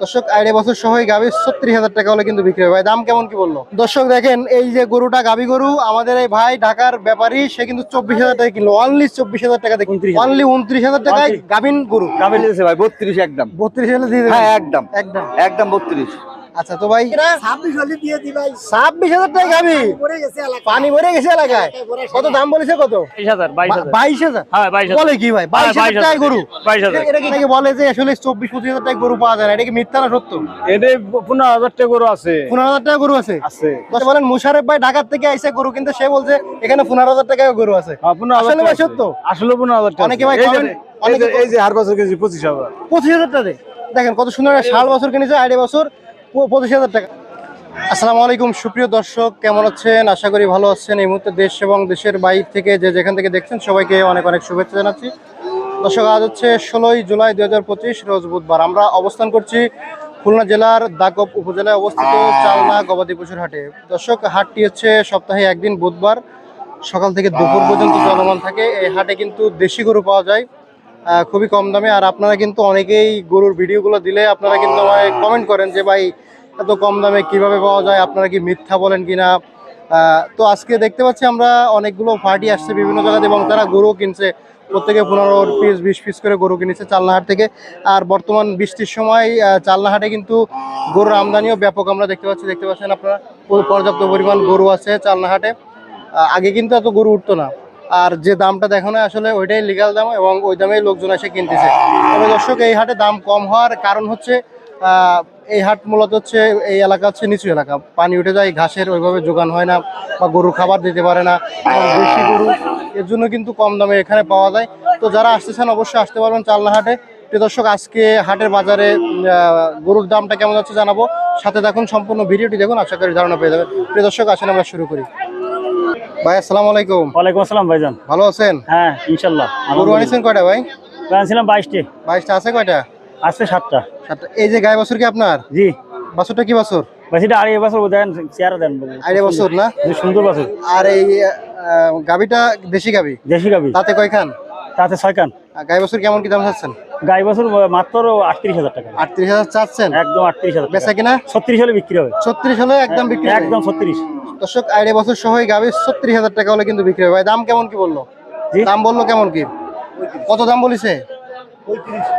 দর্শক আড়াই বছর সহ গাভী ছত্রিশ হাজার টাকা হলে কিন্তু বিক্রি হয়। ভাই দাম কেমন কি বলল? দর্শক দেখেন এই যে গরুটা গাভী গরু আমাদের এই ভাই ঢাকার ব্যাপারী সে কিন্তু চব্বিশ হাজার টাকা কিনলো। অনলি চব্বিশ হাজার টাকা দেখুন। 29,000 অনলি উনত্রিশ হাজার টাকায় গাভিন গরু। গাভিন ভাই বত্রিশ একদম। বত্রিশ হাজার দিয়ে হ্যাঁ একদম। একদম। একদম বত্রিশ। আচ্ছা তো ভাই ছাব্বিশ হলে দিয়ে দি ভাই। ছাব্বিশ হাজার টাকা পানি ভরে গেছে এলাকায়। কত দাম বলেছে কত? বাইশ হাজার বাইশ হাজার। বাইশ হাজার? হ্যাঁ বাইশ হাজার। বলে কি ভাই? বাইশ হ্যাঁ, হাজার টাকায় গরু। এটা কি বলে যে আসলে চব্বিশ পঁচিশ হাজার টাকা গরু পাওয়া যায় না? এটা কি মিথ্যা না সত্য? এদের পনেরো হাজার টাকা গরু আছে। পনেরো হাজার টাকা গরু আছে? আছে। বলেন মুশারেফ ভাই ঢাকার থেকে আইসে গরু কিন্তু সে বলছে এখানে পনেরো হাজার টাকা গরু আছে। আসলে ভাই সত্য? আসলে পনেরো হাজার টাকা অনেকে ভাই এই যে- হার বছর কেজি পঁচিশ হাজার। পঁচিশ হাজার টাকা দেখেন কত সুন্দর ষাট বছর কিনেছে আড়াই বছর। পঁচিশ হাজার টাকা। আসসালামু আলাইকুম, সুপ্রিয় দর্শক, কেমন আছেন? আশা করি ভালো আছেন। এই মুহূর্তে দেশ এবং দেশের বাইরে থেকে যে যেখান থেকে দেখছেন, সবাইকে অনেক অনেক শুভেচ্ছা জানাচ্ছি। দর্শক, আজ হচ্ছে ষোলোই জুলাই দুই হাজার পঁচিশ, রোজ বুধবার। আমরা অবস্থান করছি খুলনা জেলার দাকব উপজেলায় অবস্থিত চালনা গবাদি পশুর হাটে। দর্শক, হাটটি হচ্ছে সপ্তাহে একদিন বুধবার, সকাল থেকে দুপুর পর্যন্ত চলমান থাকে। এই হাটে কিন্তু দেশি গরু পাওয়া যায়। খুবই কম দামে। আর আপনারা কিন্তু অনেকেই গরুর ভিডিওগুলো দিলে আপনারা কিন্তু আমায় কমেন্ট করেন যে ভাই এত কম দামে কীভাবে পাওয়া যায়? আপনারা কি মিথ্যা বলেন কিনা আহ, তো আজকে দেখতে পাচ্ছি আমরা অনেকগুলো পার্টি আসছে বিভিন্ন জায়গাতে এবং তারা গরু কিনছে। প্রত্যেকে পনেরো পিস বিশ পিস করে গরু কিনেছে চালনাহাট থেকে। আর বর্তমান বৃষ্টির সময় চালনাহাটে কিন্তু গরুর আমদানিও ব্যাপক। আমরা দেখতে পাচ্ছি দেখতে পাচ্ছেন আপনারা পর্যাপ্ত পরিমাণ গরু আছে চালনাহাটে। আগে কিন্তু এত গরু উঠতো না। আর যে দামটা দেখানো হয়, আসলে ওইটাই লিগাল দাম এবং ওই দামেই লোকজন এসে কিনতেছে। তবে দর্শক, এই হাটে দাম কম হওয়ার কারণ হচ্ছে এই হাট মূলত হচ্ছে, এই এলাকা হচ্ছে নিচু এলাকা। পানি উঠে যায়, ঘাসের ওইভাবে যোগান হয় না বা গরু খাবার দিতে পারে না। বেশি গরু, এর জন্য কিন্তু কম দামে এখানে পাওয়া যায়। তো যারা আসতেছেন, অবশ্যই আসতে পারবেন চালনা হাটে। প্রিয় দর্শক, আজকে হাটের বাজারে গরুর দামটা কেমন যাচ্ছে জানাব। সাথে দেখুন সম্পূর্ণ ভিডিওটি দেখুন, আশা করি ধারণা পেয়ে যাবেন। প্রিয় দর্শক, আসেন আমরা শুরু করি। ভাই আসসালামু আলাইকুম। ওয়ালাইকুম আসসালাম ভাইজান। ভালো আছেন? হ্যাঁ ইনশাল্লাহ গরু আনিছেন কয়টা ভাই? আনছিলাম বাইশটি। বাইশটা আছে কয়টা? আছে সাতটা। সাতটা। এই যে গায়ে বছর কি আপনার? জি। বছরটা কি বছর? বেশিটা আড়াই বছর দেন চেয়ারা দেন আড়াই বছর না? সুন্দর বছর। আর এই গাবিটা দেশি গাবি দেশি গাবি তাতে কয় খান তাতে ছয় কান। গায়ে বছর কেমন কি দাম চাচ্ছেন? গাই বছর মাত্র আটত্রিশ হাজার টাকা। আটত্রিশ হাজার চাচ্ছেন? একদম আটত্রিশ হাজার বেচা কিনা? ছত্রিশ হলে বিক্রি হবে। ছত্রিশ হলে একদম বিক্রি। একদম ছত্রিশ। দর্শক আড়াই বছর সহ গাবি ছত্রিশ হাজার টাকা হলে কিন্তু বিক্রি হবে। ভাই দাম কেমন কি বলল। দাম বলল কেমন কি? কত দাম বলিছে?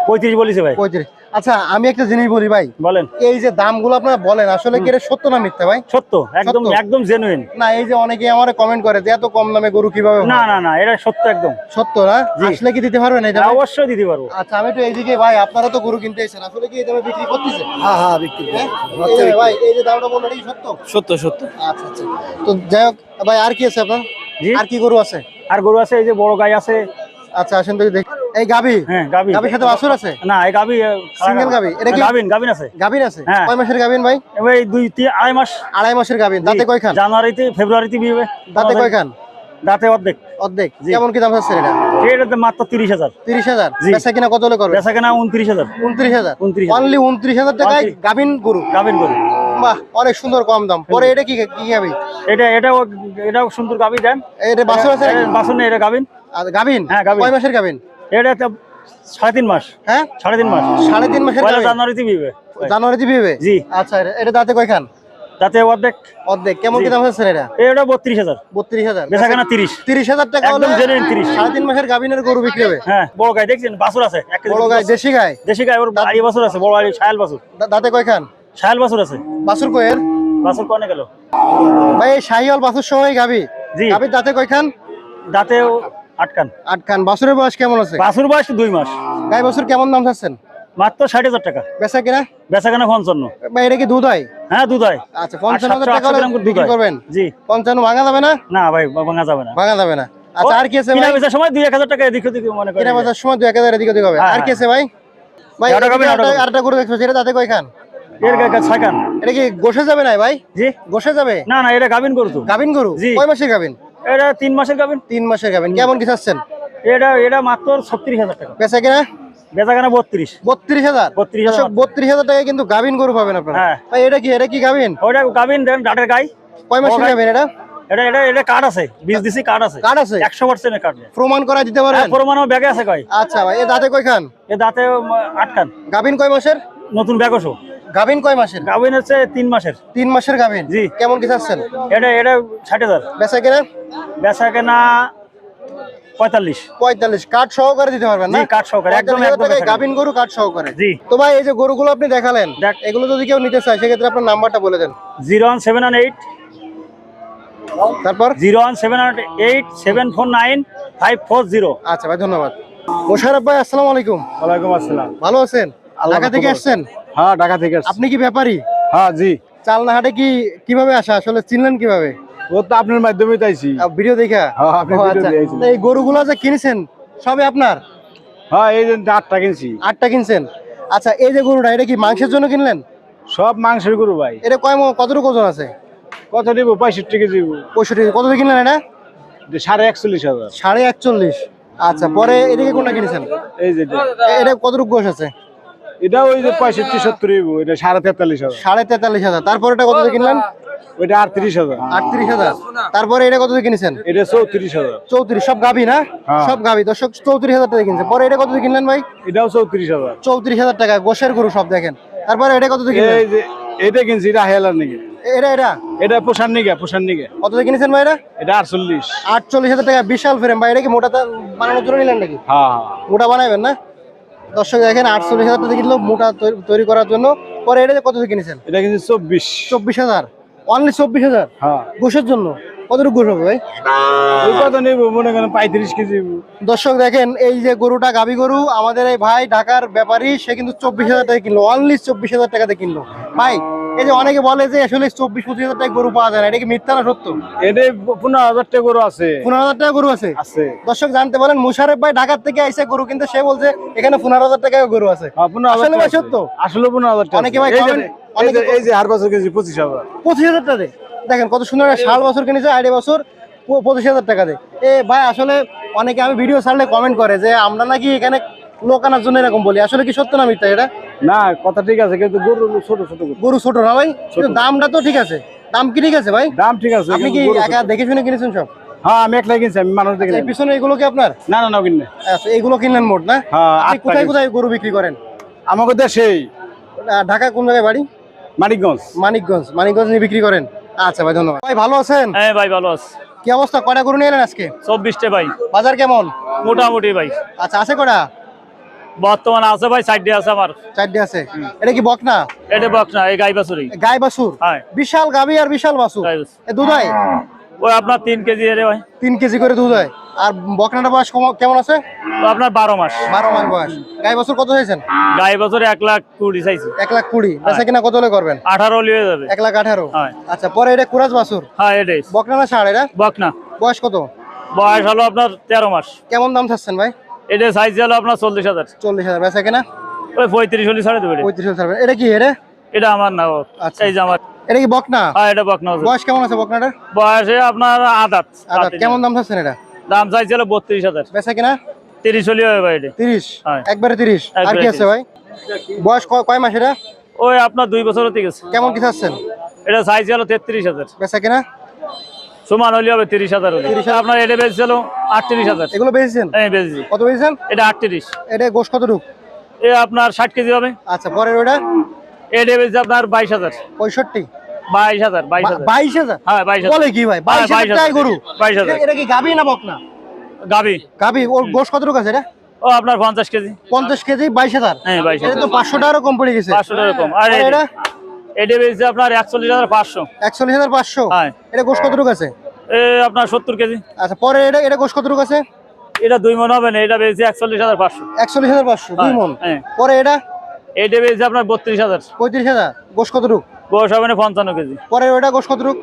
পঁয়ত্রিশ বলিছে ভাই। পঁয়ত্রিশ। আচ্ছা আমি একটা জিনিস বলি ভাই। বলেন। এই যে দামগুলো আপনারা বলেন আসলে কি এটা সত্য না মিথ্যা ভাই? সত্য একদম একদম জেনুইন না এই যে অনেকে আমার কমেন্ট করে যে এত কম দামে গরু কীভাবে না না না এটা সত্য একদম। সত্য না? আসলে কি দিতে পারবেন এই অবশ্যই দিতে পারব। আচ্ছা আমি তো এইদিকে ভাই আপনারা তো গরু কিনতে এসেছেন আসলে কি এই দামে বিক্রি করতেছে? হ্যাঁ হ্যাঁ বিক্রি হ্যাঁ? ভাই এই যে দামটা বললেন এই সত্য? সত্য সত্য। আচ্ছা আচ্ছা। তো যাই হোক ভাই আর কি আছে আপনার? আর কি গরু আছে? আর গরু আছে এই যে বড় গাই আছে আচ্ছা আসেন তো দেখ। এই গাবি হ্যাঁ গাবি গাবির সাথে বাছুর আছে? না এই গাবি Single গাভী? এটা কি- গাবিন গাবিন আছে। গাবিন আছে? হ্যাঁ। কয় মাসের গাবিন ভাই? এই দুই তিন আড়াই মাস। আড়াই মাসের গাবিন দাঁতে কয় খান? জানুয়ারিতে ফেব্রুয়ারিতে বিয়ে হবে। দাঁতে কয় খান? দাঁতে অর্ধেক। অর্ধেক। কেমন কি দাম আছে এটা? এটাতে মাত্র তিরিশ হাজার। তিরিশ হাজার। জি। বেচা কিনা কত হলে করবে? বেচা কেনা উনত্রিশ হাজার। উনত্রিশ হাজার। 29,000 অনলি উনত্রিশ হাজার টাকায় 29 গাবিন গরু। গাবিন গরু। বাহ অনেক সুন্দর কম দাম। পরে এটা কি কি গাবি এটা এটাও এটাও সুন্দর গাবি দেন। এটা বাছুর আছে? বাসন এটা গাবিন গাবিন হ্যাঁ, গাভীন। কয় মাসের গাবিন এটা তো সাড়ে তিন মাস। হ্যাঁ? সাড়ে তিন মাস। সাড়ে তিন মাসের জানুয়ারিতে বিয়ে হবে। জানুয়ারিতে বিয়ে জি। আচ্ছা এটা- দাঁতে কয় খান দাঁতে অর্ধেক। অর্ধেক। কেমন কি দাম এটা? এটা বত্রিশ হাজার। বত্রিশ হাজার। তিরিশ। তিরিশ হাজার টাকা হলে একদম genuine 30 সাড়ে তিন মাসের গাভিনের গরু বিক্রি হবে? হ্যাঁ বড় গাই। দেখছেন? বাছুর আছে। বড় গাই দেশি গাই? দেশি গাই ওর আড়াই বছর আছে। বড় বাছুর। দাঁতে কয় খান বাছুর আছে। বাছুর কয়ের বাছুর কনে গেল? ভাই এই শাহিওয়াল বাছুর জি। দাঁতে কয়খান? দাঁতেও আটকান বয়স কেমন আছে? বাছুর বয়স দুই মাস। গাই বাছুর কেমন দাম চাচ্ছেন? মাত্র ষাট হাজার টাকা। বেচা কিনা? বেচা কেনা পঞ্চান্ন। ভাই এটা কি দুধ হয়? হ্যাঁ দুধ হয়। আচ্ছা পঞ্চান্ন হাজার টাকা হলে 800 গ্রাম করে দুধ বিক্রি করবেন? জি। পঞ্চান্ন ভাঙা যাবে না? না ভাই ভাঙা যাবে না। ভাঙা যাবে না। আচ্ছা আর কি আছে কিনা বেচার সময় দুই এক হাজার টাকা এদিক ওদিক মনে করেন কিনা বেচার সময় দু এক হাজার এদিক ওদিক হবে। হ্যাঁ, আর কি আছে ভাই? ভাই আরেকটা গাভীর, এদিকে আরেকটা আরেকটা- আরেকটা গরু দেখছ এটা কি গোসে যাবে না ভাই? জি। গোসে যাবে? না না এটা গাবিন করতো গাভিন গরু। কয় মাসের গাভিন? এটা তিন মাসের গাবিন তিন মাসের গাভিন। কেমন কি চাচ্ছেন? এটা এটা মাত্র ছত্রিশ হাজার টাকা। বেচা কিনা? বেচা কেনা বত্রিশ। বত্রিশ হাজার? 32,000 দর্শক, বত্রিশ হাজার টাকায় কিন্তু গাভিন গরু পাবেন আপনারা। হ্যাঁ। এটা কি এটা কি গাভিন? ওটা গাবিন দেন ডাটের গাই। কয় মাসের গাভিন এটা? এটা এটা এটা কার্ড আছে বিশ দিছি কার্ড আছে। কার্ড আছে? একশো পার্সেন্টের কার্ড। প্রমাণ করা দিতে পারেন পরমাণু ব্যাগে আছে কয়। আচ্ছা ভাই এ দাঁতে কয় খান এ দাঁতে আট কান গাভিন কয় মাসের? নতুন ব্যাকসো গাভিন কয় মাসের? হচ্ছে তিন মাসের। তিন মাসের জি। কেমন কি চাচ্ছেন? এটা এটা ষাট হাজার। বেচা কিনা? বেচা কেনা পঁয়তাল্লিশ। পঁয়তাল্লিশ। কাঠ সহকারে দিতে পারবেন না? কাঠ সহকারে, একদম, 45,000 একদম টাকায় বেচা গাভিন গরু কাঠ সহকারে। জি। তো ভাই এই যে গরুগুলো আপনি দেখালেন এগুলো যদি কেউ নিতে চায় সেক্ষেত্রে আপনার নাম্বারটা বলে দেন। Zero one seven one eight. তারপর? Zero one seven one eight seven four nine five four zero. আচ্ছা ভাই ধন্যবাদ। মোশারফ ভাই আসসালামু আলাইকুম। ওয়ালাইকুম আসসালাম। ভালো আছেন? ঢাকা থেকে আসছেন? হ্যাঁ ঢাকা থেকে আপনি কি ব্যাপারী? হ্যাঁ জি। চালনা হাটে কি কীভাবে আসা? আসলে চিনলেন কীভাবে? ও তো আপনার মাধ্যমে তাইছি ভিডিও দেখা? আপনি ভিডিও। এই গরুগুলো যে কিনেছেন সবই আপনার? হ্যাঁ এই যে আটটা কিনছি। আটটা কিনছেন। আচ্ছা এই যে গরুটা এটা কি মাংসের জন্য কিনলেন? সব মাংসের গরু ভাই। এটা কয় কতটুকু ওজন আছে? কত দিব পঁয়ষট্টি কেজি পঁয়ষট্টি কত কিনলেন এটা? সাড়ে একচল্লিশ হাজার। সাড়ে একচল্লিশ। আচ্ছা পরে এদিকে কোনটা কিনেছেন? এই যে এটা। কতটুকু গোশ আছে? এটা ওই যে পঁয়ষট্টি সত্তর হইব এটা সাড়ে তেতাল্লিশ হাজার। সাড়ে তেতাল্লিশ হাজার। তারপরে এটা কত কিনলেন? ওইটা আটত্রিশ হাজার। আটত্রিশ হাজার। তারপরে এটা কত কিনেছেন? এটা চৌত্রিশ হাজার। চৌত্রিশ সব গাবি না? হ্যাঁ। সব গাবি দর্শক চৌত্রিশ হাজার টাকা কিনছে পরে এটা কত কিনলেন ভাই? এটাও চৌত্রিশ হাজার। চৌত্রিশ হাজার টাকা গোশের গরু সব দেখেন। তারপরে এটা কত কিনলেন? যে এটা কিনছি এটা হেলার নিকে। এটা এটা? এটা পোষার নিকে পোষার নিকে। কত দিয়ে কিনেছেন ভাই এটা? এটা আটচল্লিশ। আটচল্লিশ হাজার টাকা বিশাল ফ্রেম। ভাই এটা কি মোটা বানানোর জন্য নিলেন নাকি? হ্যাঁ হ্যাঁ। মোটা বানাবেন না? দর্শক দেখেন আটচল্লিশ হাজার টাকা কিনলো মোটা তৈরি- করার জন্য। পরে এটা কত কিনেছেন? এটা কিন্তু চব্বিশ। চব্বিশ হাজার। অনলি চব্বিশ হাজার? হ্যাঁ। গোশের জন্য? কতটুকু হবে ভাই? কত নেব মনে করেন পঁয়ত্রিশ কেজি দর্শক দেখেন এই যে গরুটা গাবি গরু আমাদের এই ভাই ঢাকার ব্যাপারী সে কিন্তু চব্বিশ হাজার টাকা কিনলো। অনলি চব্বিশ হাজার টাকাতে কিনলো। ভাই এই যে অনেকে বলে যে আসলে চব্বিশ পঁচিশ হাজার টাকা গরু পাওয়া যায় না এটা কি মিথ্যা না সত্য? এটা পনেরো হাজার টাকা গরু আছে। পনেরো হাজার টাকা গরু আছে? আছে। দর্শক জানতে পারেন মুশারেফ ভাই ঢাকার থেকে আইসে গরু কিন্তু সে বলছে এখানে পনেরো হাজার টাকা গরু আছে। হ্যাঁ, আসলে ভাই সত্য? আসলে পনেরো হাজার টাকা অনেকে ভাই এই যে- বছর কেজি পঁচিশ হাজার। পঁচিশ হাজার টাকা দেখেন কত সুন্দর ষাট বছর কিনেছে আড়াই বছর পঁচিশ হাজার টাকা দেয় এ ভাই আসলে অনেকে আমি ভিডিও ছাড়লে কমেন্ট করে যে আমরা নাকি এখানে লোক আনার জন্য এরকম বলি। আসলে কি সত্য না মিথ্যা এটা? না কথা ঠিক আছে কিন্তু গরু ছোট ছোট গরু। ছোট না ভাই? কিন্তু দামটা তো ঠিক আছে। দাম কি ঠিক আছে ভাই? দাম ঠিক আছে আপনি কি একা দেখে শুনে কিনেছেন সব? হ্যাঁ আমি একলাই কিনছি আমি মানুষ দেখি এই পিছনে এগুলো কি আপনার? না না না কিনে আচ্ছা এগুলো কিনলেন মোট না? হ্যাঁ আপনি কোথায়। কোথায় গরু বিক্রি করেন? আমাকে দেশেই ঢাকা কোন জায়গায় বাড়ি? মানিকগঞ্জ। মানিকগঞ্জ মানিকগঞ্জ নিয়ে বিক্রি করেন। আচ্ছা ভাই ধন্যবাদ। ভাই ভালো আছেন? হ্যাঁ ভাই ভালো আছে। কি অবস্থা? কয়টা গরু নিয়ে এলেন আজকে? চব্বিশটা ভাই। বাজার কেমন? মোটামুটি ভাই। আচ্ছা আছে কয়টা? বর্তমানে আছে ভাই সাইডে আছে আমার। চারটে আছে। এটা কি বক না এটা বক না এই গাই বাছুরি গাই বাছুর? হ্যাঁ। বিশাল গাবি আর বিশাল বাছুর। এ দুধ হয়? ওই আপনার তিন কেজি এর ভাই তিন কেজি করে দুধ হয়। আর বকনাটা বয়স কেমন আছে? আপনার বারো মাস। বারো মাস বয়স। গাই বাছুর কত হয়েছেন গাই বছরে এক লাখ কুড়ি চাইছি। এক লাখ কুড়ি। বেচা কিনা কত হলে করবেন? আঠারো লিয়ে যাবে। এক লাখ আঠারো। হ্যাঁ। আচ্ছা পরে এটা কুরাজ বাছুর? হ্যাঁ এটাই বকনা না ষাড় এটা? বক না বয়স কত? বয়স হলো আপনার তেরো মাস। কেমন দাম চাচ্ছেন ভাই? এটা সাইজ হলো আপনার চল্লিশ হাজার। চল্লিশ হাজার। বেচা কিনা? ওই পঁয়ত্রিশ চল্লিশ ছাড়ে দেবে। পঁয়ত্রিশ হাজার এটা কি এটা? এটা আমার না আচ্ছা। এই যে আমার। এটা কি বকনা? হ্যাঁ এটা বক না বয়স কেমন আছে বকনাটার? বয়সে আপনার আদাত আচ্ছা কেমন দাম চাচ্ছেন এটা? দাম চাইছিল বত্রিশ হাজার। বেচা কিনা? তিরিশ হলি হবে ভাই এটা। তিরিশ? হ্যাঁ। একবারে তিরিশ? আর কি আছে ভাই? বয়স কয় মাস এটা? ওই আপনার দুই বছর হতে গেছে। কেমন কি চাচ্ছেন? এটা সাইজ হলো তেত্রিশ হাজার। বেচা কিনা? সমান হলি হবে তিরিশ হাজার আপনার এটা বেচছিল আটত্রিশ হাজার। এগুলো বেচেছেন? বেচছি। কত বেচেছেন? এটা আটত্রিশ। এটা গোশ এ আপনার ষাট কেজি হবে। আচ্ছা পরের ওটা? এটা বেচছে আপনার বাইশ হাজার। পঁয়ষট্টি? বাইশ হাজার বাইশ হাজার। বাইশ হাজার? হ্যাঁ বাইশ বলে কি ভাই? বাইশ হ্যাঁ, হাজার গরু। বাইশ হাজার। এটা- এটা কি গাবি না বক গাবি। গাবি। ওর গোশ আছে এটা? ও আপনার পঞ্চাশ কেজি। পঞ্চাশ কেজি বাইশ হাজার। হ্যাঁ বাইশ হাজার তো পাঁচশো টাকারও কম পড়ে গেছে। পাঁচশো টাকা কম। আর এটা? এটা বেচছে আপনার একচল্লিশ হাজার পাঁচশো। একচল্লিশ হাজার পাঁচশো? হ্যাঁ। এটা গোশ কতটুক আছে? এ আপনার সত্তর কেজি। আচ্ছা পরে এটা এটা গোশ কতটুক আছে? এটা দুই মন হবে না এটা বেচছে একচল্লিশ হাজার পাঁচশো। একচল্লিশ হাজার পাঁচশো দুই মন। হ্যাঁ। পরে এটা? এটা বেচছে আপনার বত্রিশ হাজার। পঁয়ত্রিশ হাজার গোশ কতটুক? বয়স হবে না পঞ্চান্ন কেজি। পরে ওটা গোশ কতটুক?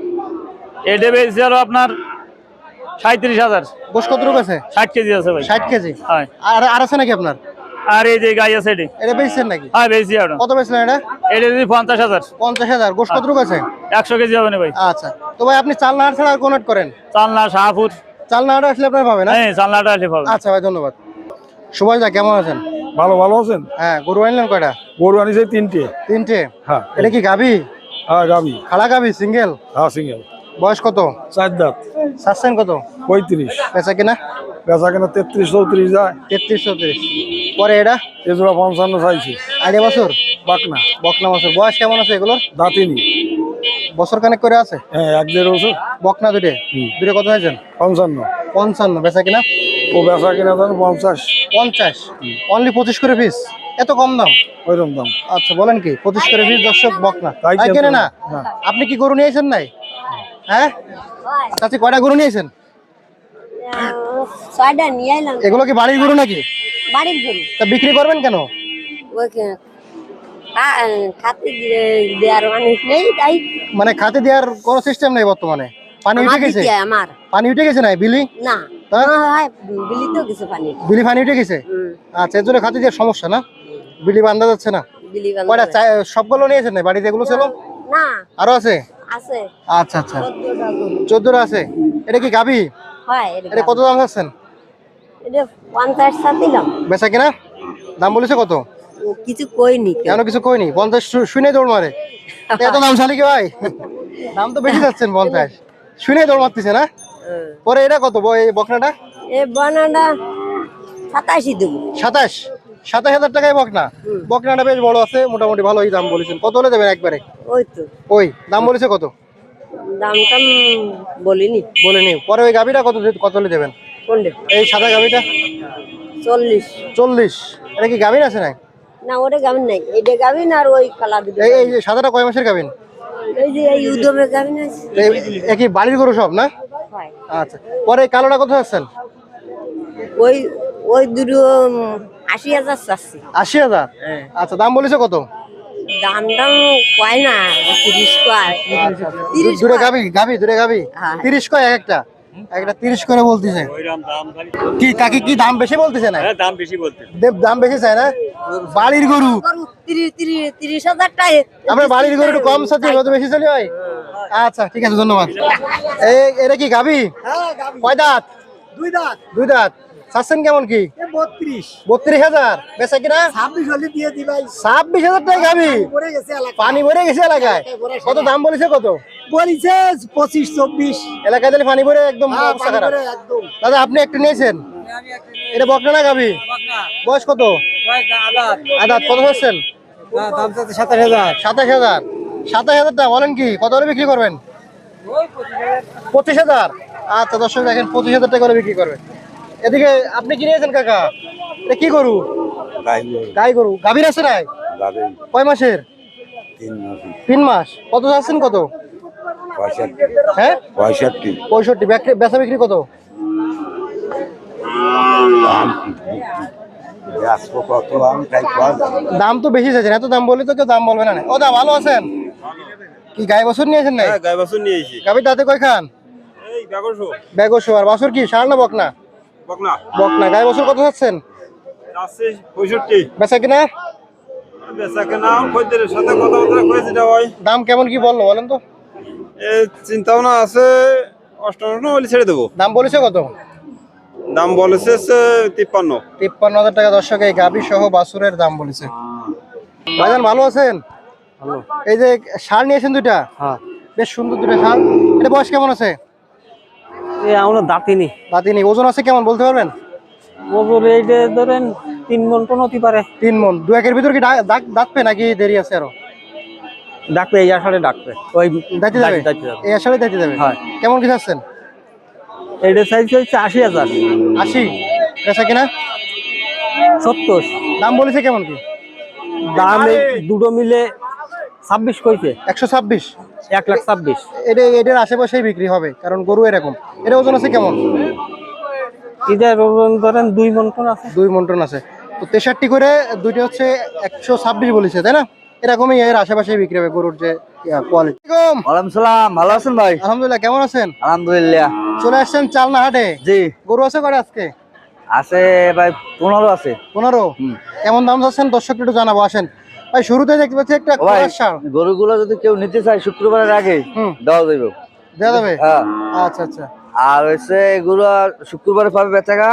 এটা বেচছে হলো আপনার সাঁত্রিশ হাজার। গোশ কতটুক আছে? ষাট কেজি আছে ভাই। ষাট কেজি? হ্যাঁ। আর আর আছে নাকি আপনার? আর এই যে গাই আছে এটি। এটা বেচছেন নাকি? হ্যাঁ বেশি কত বেচলেন এটা? এটা যদি পঞ্চাশ হাজার। পঞ্চাশ হাজার। গোশ কতটুক আছে? একশো কেজি হবে না ভাই। আচ্ছা। তো ভাই আপনি চাল ছাড়া আর কোনট করেন? চালনা শাহপুর। চাল নাহাটা আসলে আপনার পাবে না হ্যাঁ চালনাটা আসলে পাবে আচ্ছা ভাই ধন্যবাদ। সুভাষ দা কেমন আছেন? ভালো ভালো আছেন? হ্যাঁ গরু আনলেন কয়টা? গরু আনিছে তিনটে। তিনটে? হ্যাঁ। এটা কি গাবি হ্যাঁ গাবি খাড়া গাবি সিঙ্গেল? হ্যাঁ সিঙ্গেল। বয়স কত? চার দাঁত। কত? পঁয়ত্রিশ। বেচা কিনা? বেচা কেনা তেত্রিশ চৌত্রিশ যায়। তেত্রিশ চৌত্রিশ। পরে এটা? এজোড়া পঞ্চান্ন চাইছি। আড়াই বছর? বাকনা। বকনা বছর। বয়স কেমন আছে এগুলোর? দাঁতিনি। বছর কানেক করে আছে? হ্যাঁ এক দেড় বছর। বকনা দুটে দুটে কত হয়েছেন পঞ্চান্ন। পঞ্চান্ন। বেচা কিনা? ও বেচা কিনা দাম পঞ্চাশ। পঞ্চাশ। অনলি পঁচিশ করে পিস এত কম দাম? ওইরকম দাম। আচ্ছা বলেন কি? পঁচিশ করে পিস দর্শক বকনা। তাই কেনে না? না। আপনি কি গরু নিয়েছেন নাই? হ্যাঁ? চাচি কয়টা গরু নিয়েছেন ছয়টা নিয়ে এলাম। এগুলো কি বাড়ির গরু নাকি? বাড়ির গরু। তা বিক্রি করবেন কেন? খাতে দেওয়ার মানুষ নেই তাই। মানে খাতে দেওয়ার কোনো সিস্টেম নেই বর্তমানে? পানি উঠে গেছে? আমার। পানি উঠে গেছে না বিলি? না তা? না হয় বিলি তো কিছু পানি বিলি পানি উঠে গেছে? আচ্ছা এর জন্য খাতে দেওয়ার সমস্যা না? বিলি বান্ধা যাচ্ছে না? বিলি বান্ধা সবগুলো নিয়েছেন না বাড়িতে এগুলো ছিল না। আরও আছে? আছে। আচ্ছা আচ্ছা। চোদ্দটা আছে। এটা কি গাবি হয় এটা কত দাম চাচ্ছেন? এটা পঞ্চাশ সাত বেচা কিনা? দাম বলেছে কত? কিছু কইনি কেন কিছু কইনি? পঞ্চাশ শুনে দৌড় মারে। এত দাম শালি কি ভাই? দাম তো বেশি যাচ্ছেন পঞ্চাশ। শুনে দৌড় মারতেছে না? পরে এটা কত? এই বকনাটা? এ বানাটা সাতাশি দেবো। সাতাশ? সাতাশ হাজার টাকায় বকনা। বকনাটা বেশ বড় আছে মোটামুটি ভালোই দাম বলেছেন। কত হলে দেবেন একবারে? ওই তো। ওই দাম বলেছে কত? উম বলিনি। বলেনি। পরে ওই গাবিটা কত কত হলে দেবেন? কোনটা? এই সাদা গাবিটা চল্লিশ। চল্লিশ। এটা কি গাবিন আছে না না ওটা গাভিন নাই। এটা গাভিন আর ওই কালা দুটো এই এই যে সাদাটা কয় মাসের গাবিন এই যে এই উদ্যমে গাভিন আছে এই- কি বাড়ির গরু সব না? আচ্ছা। পরে এই কালোটা কত আছেন ওই ওই দুটো আশি হাজার চাচ্ছি। আশি হাজার? আচ্ছা দাম বলেছে কত? দাম দাম কয় না? তিরিশ কয়। দূরে গাবি গাবি দূরে গাবি। হ্যাঁ। তিরিশ কয় এক একটা। একটা তিরিশ করে বলতেছে। কি কাকি কি দাম বেশি বলতেছে না? দাম বেশি বলতে দাম বেশি চায় না? বাড়ির গরু। তিরিশ তিরিশ তিরিশ হাজার টাকা আপনার বাড়ির গরু একটু কম সাথে কত বেশি চলে হয়? আচ্ছা ঠিক আছে ধন্যবাদ। এই এটা কি গাবি? হ্যাঁ গাবি। কয় দাঁত? দুই দাঁত। দুই দাঁত। চাচ্ছেন কেমন কি? বত্রিশ। বত্রিশ হাজার। বেচা কিনা? ছাব্বিশ হলে দিয়ে দিবাই ছাব্বিশ হাজার টাকা গাবি পড়ে গেছে এলাকা পানি ভরে গেছে এলাকায়। কত দাম বলেছে কত? বলিছে পঁচিশ চব্বিশ। এলাকায় তাহলে পানি ভরে একদম হ্যাঁ, দাদা আপনি একটু নিয়েছেন? এটা বকনা না গাবি বয়স কত? আদাত। কত হচ্ছেন সাতাশ হাজার। সাতাশ হাজার। সাতাশ হাজার টাকা বলেন কি কত হলে বিক্রি করবেন? পঁচিশ হাজার। আচ্ছা দর্শক দেখেন পঁচিশ হাজার টাকা করে বিক্রি করবেন। এদিকে আপনি কি নিয়েছেন কাকা? এটা কি গরু? গাই গরু। গাভীর আছে নাই? কয় মাসের? তিন মাস। কত যাচ্ছেন কত? হ্যাঁ? পঁয়ষট্টি। পঁয়ষট্টি। বেচা- বেচা বিক্রি কত? দাম তো বেশি চাইছেন। এত দাম বলে তো কেউ দাম বলবে না ও দা ভালো আছেন? কি গাই বছর নিয়েছেন না গাই বাছুর নিয়েছি গাভীর দাঁতে কয় খান আর বছর কি সার না বকনা বকনা? বকনা। গাই বছর কত পঁয়ষট্টি। বেচা কিনা? হয়। দাম কেমন কি বলল বলেন তো? চিন্তা ভাবনা আছে অষ্টান্ন বলে ছেড়ে দেবো। দাম বলেছে কত? দাম বলেছে তিপ্পান্ন। তিপ্পান্ন হাজার টাকা দর্শক এই গাভী সহ বাসুরের দাম বলেছে। ভাইজান ভালো আছেন? এই যে সার নিয়েছেন দুইটা? হ্যাঁ। বেশ সুন্দর দুইটা সার এটা বয়স কেমন আছে? আমরা দাঁতিনি দাঁতিনি ওজন আছে কেমন বলতে পারবেন? ওজোর এইটা ধরেন তিন মন টন হতে পারে। তিন মন। দু একের ভিতর কি দাঁতবে নাকি দেরি আছে আরও? ডাকবে এই আষাঢ়ে ডাকবে ওই দাঁতে যাবে। এই আষাঢ়ে দাঁতে যাবে? হয়। কেমন কি চাচ্ছেন এইটা সাইজ হচ্ছে? আশি হাজার। আশি? বেচা কিনা? সত্তর। দাম বলেছে কেমন কি? দাম দুটো মিলে ছাব্বিশ কইছে। একশো ছাব্বিশ। এক লাখ ছাব্বিশ। এটা এটার আশেপাশেই বিক্রি হবে কারণ গরু এরকম। এটা ওজন আছে কেমন? এটার ওজন ধরেন দুই মন টন আছে। দুই মন্টন আছে। তো তেষট্টি করে দুইটা হচ্ছে একশো ছাব্বিশ বলেছে তাই না? এরকমই এর আশেপাশে বিক্রি হবে গরুর যে কোয়ালিটি সালাম। ভালো আছেন ভাই? আলহামদুলিল্লাহ কেমন আছেন? আলহামদুলিল্লাহ। চলে আসছেন চালনা হাটে? জি। গরু আছে আজকে? আছে ভাই পনেরো আছে। পনেরো? কেমন দাম চাচ্ছেন? দর্শক একটু জানাব আসেন। ভাই শুরুতে দেখতে পাচ্ছি একটা। গরুগুলো যদি কেউ নিতে চায় শুক্রবারের আগে দেওয়া যাবে দেওয়া যাবে? হ্যাঁ। আচ্ছা আচ্ছা। আর হচ্ছে এগুলো শুক্রবারে পাবে বেচাকা।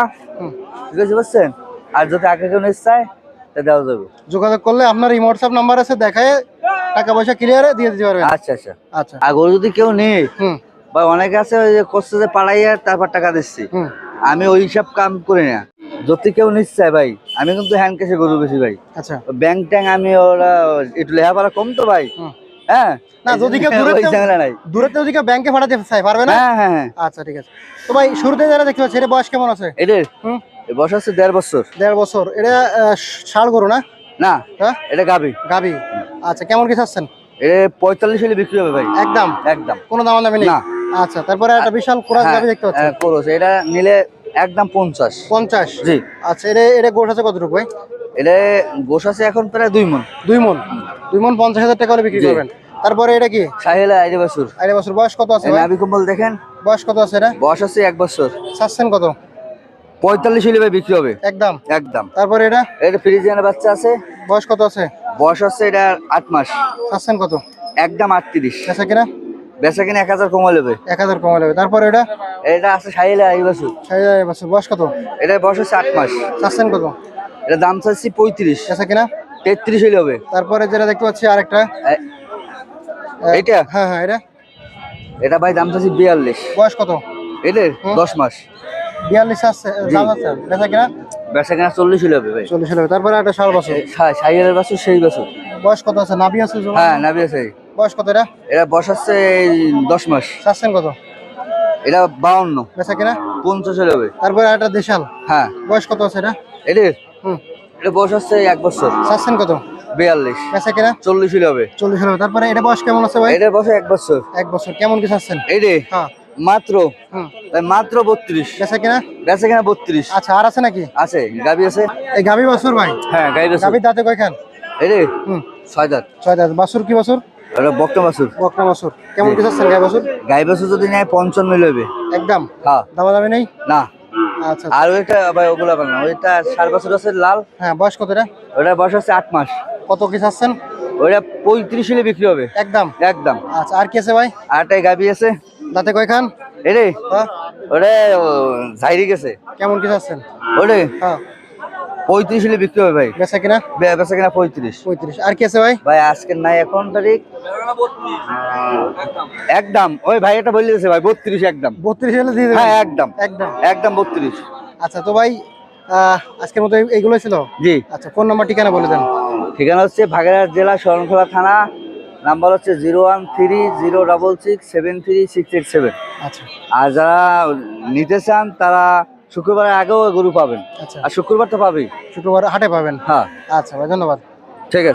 ঠিক আছে বুঝছেন? আর যদি আগে কেউ নিতে চায় তা দেওয়া যাবে। যোগাযোগ করলে আপনার এই হোয়াটসঅ্যাপ নাম্বার আছে দেখায় টাকা পয়সা ক্লিয়ারে দিয়ে দিতে পারবেন। আচ্ছা আচ্ছা। আচ্ছা। আর গরু যদি কেউ নেই বা অনেকে আছে ওই যে করছে যে পাড়াইয়া তারপর টাকা দিচ্ছি। আমি ওই সব কাম করি না। যদি কেউ নিচ্ছে ভাই। আমি কিন্তু হ্যান্ড ক্যাশে গরু বেশি ভাই। আচ্ছা। ব্যাংক ট্যাং আমি ওরা একটু লেহাপড়া কম তো ভাই। হ্যাঁ? না, যদি কেউ দূরে কেউ- ঝামেলা নাই। দূরে যদি কেউ ব্যাংকে পাঠাতে চাই পারবে না? হ্যাঁ হ্যাঁ হ্যাঁ। আচ্ছা ঠিক আছে। তো ভাই শুরুতে যারা দেখতে পাচ্ছি এটা বয়স কেমন আছে? বয়স হচ্ছে দেড় বছর। দেড় বছর। এটা আহ, ষাড় গরু না? না হ্যাঁ? এটা গাবি গাবি আচ্ছা কেমন কি চাচ্ছেন? এটা পঁয়তাল্লিশ হলে বিক্রি হবে ভাই। একদম? একদম। কোনো দাম দামি নেই আচ্ছা তারপরে একটা বিশাল কোরাস হ্যাঁ, গাবি দেখতে পাচ্ছি হ্যাঁ, এটা নিলে একদম পঞ্চাশ। পঞ্চাশ? জি। আচ্ছা এটা এটা গোশ আছে কতটুকু ভাই? এটা গোস আছে এখন প্রায় দুই মন। দুই মন? দুই মন পঞ্চাশ হাজার টাকা করে বিক্রি করবেন। তারপরে এটা কি? সাহেলা আইডি বছর। আড়াই বছর। বয়স কত আছে? নাবি কম্বল দেখেন। বয়স কত আছে এটা? বয়স আছে এক বছর। চাচ্ছেন কত? পঁয়তাল্লিশ হলে ভাই বিক্রি হবে। একদম। একদম। তারপরে এটা? এটা ফ্রিজিয়ানের বাচ্চা আছে। বয়স কত আছে? বয়স হচ্ছে এটা আট মাস। চাচ্ছেন কত? একদম আটত্রিশ। আছে কিনা? বেচা কিনা এক হাজার কমা নেবে। এক হাজার কমা লাগবে তারপরে এটা? এটা আছে সাহেলা আইডি বছর। সাড়ে আড়াই বছর। বয়স কত? এটা বয়স হচ্ছে আট মাস। চাচ্ছেন কত? এটা দাম চাচ্ছি পঁয়ত্রিশ। আছে কিনা? তেত্রিশ হলে হবে। তারপরে যেটা দেখতে পাচ্ছি আরেকটা। এ- এইটা? হ্যাঁ হ্যাঁ এটা। এটা ভাই দাম চাচ্ছি বিয়াল্লিশ। বয়স কত? এদের? দশ মাস। বিয়াল্লিশ আছে দাম আছে। বেচা কিনা? বেচা কিনা চল্লিশ হলে হবে ভাই। চল্লিশ হবে। তারপরে একটা ষাট বছর। সাইকেলের বছর সেই বছর। বয়স কত আছে? নাভি আছে হ্যাঁ নাবি আছে। বয়স কত এটা? এটা বয়স হচ্ছে এই দশ মাস। চাচ্ছেন কত? এটা বাউন্ন। বেচা কিনা? পঞ্চাশ হবে। তারপরে একটা দেশাল। হ্যাঁ। বয়স কত আছে এটা? এদের হুম। এটা বয়স হচ্ছে এক বছর। চাচ্ছেন কত? বিয়াল্লিশ। বেচা কিনা? চল্লিশ হবে। চল্লিশ হবে। তারপরে এটা বয়স কেমন আছে ভাই? এটা বয়স এক বছর। এক বছর। কেমন কি চাচ্ছেন? হ্যাঁ। মাত্র। মাত্র বত্রিশ। বেচা কিনা? বেচা কিনা বত্রিশ। আচ্ছা আর আছে নাকি? আছে। গাবি আছে? এই গাভী বাছুর ভাই? হ্যাঁ গাবি দাঁতে কয়খান? এরে হুম। ছয় দাঁত। ছয় দাঁত। বাছুর কি বাছুর? এটা বক্ত বাছুর বকনা বাছুর কেমন কি চাচ্ছেন গাই বাছুর? গাই বাছুর যদি নেয় পঞ্চান্ন হলে হবে একদম? হ্যাঁ। দামা দামি নেই? না। আচ্ছা আর ওইটা ভাই ওগুলা পাবেন না। ওইটা সার বছর আছে লাল। হ্যাঁ বয়স কত এটা? ওইটা বয়স আছে আট মাস। কত কি চাচ্ছেন? ওইটা পঁয়ত্রিশ হলে বিক্রি হবে। একদম? একদম। আচ্ছা আর কি আছে ভাই? আরটাই গাবি আছে। দাঁতে কয়খান? এরে। হ্যাঁ। ওটা ঝাইরি গেছে। কেমন কি চাচ্ছেন? ওরে। হ্যাঁ। পঁয়ত্রিশ হলে বিক্রি হবে ভাই। বেচা কিনা? বেচা কিনা পঁয়ত্রিশ। পঁয়ত্রিশ। আর কি আছে ভাই? ভাই আজকে নাই এখন তারিখ। একদম। ওই ভাই এটা বলে দিয়েছে ভাই বত্রিশ একদম। বত্রিশ হলে দিয়ে হ্যাঁ একদম। একদম। একদম বত্রিশ। আচ্ছা তো ভাই আজকের মতো এই- এইগুলোই ছিল? জি। আচ্ছা ফোন নাম্বার ঠিকানা বলে দেন। ঠিকানা হচ্ছে ভাগেরহাট জেলা শরণখোলা থানা। নাম্বার হচ্ছে zero one three zero double six seven three six eight seven. আচ্ছা। আর যারা নিতে চান তারা শুক্রবারের আগেও গরু পাবেন। আচ্ছা। আর শুক্রবার তো পাবেই। শুক্রবার হাটে পাবেন। হ্যাঁ। আচ্ছা ভাই ধন্যবাদ। ঠিক আছে।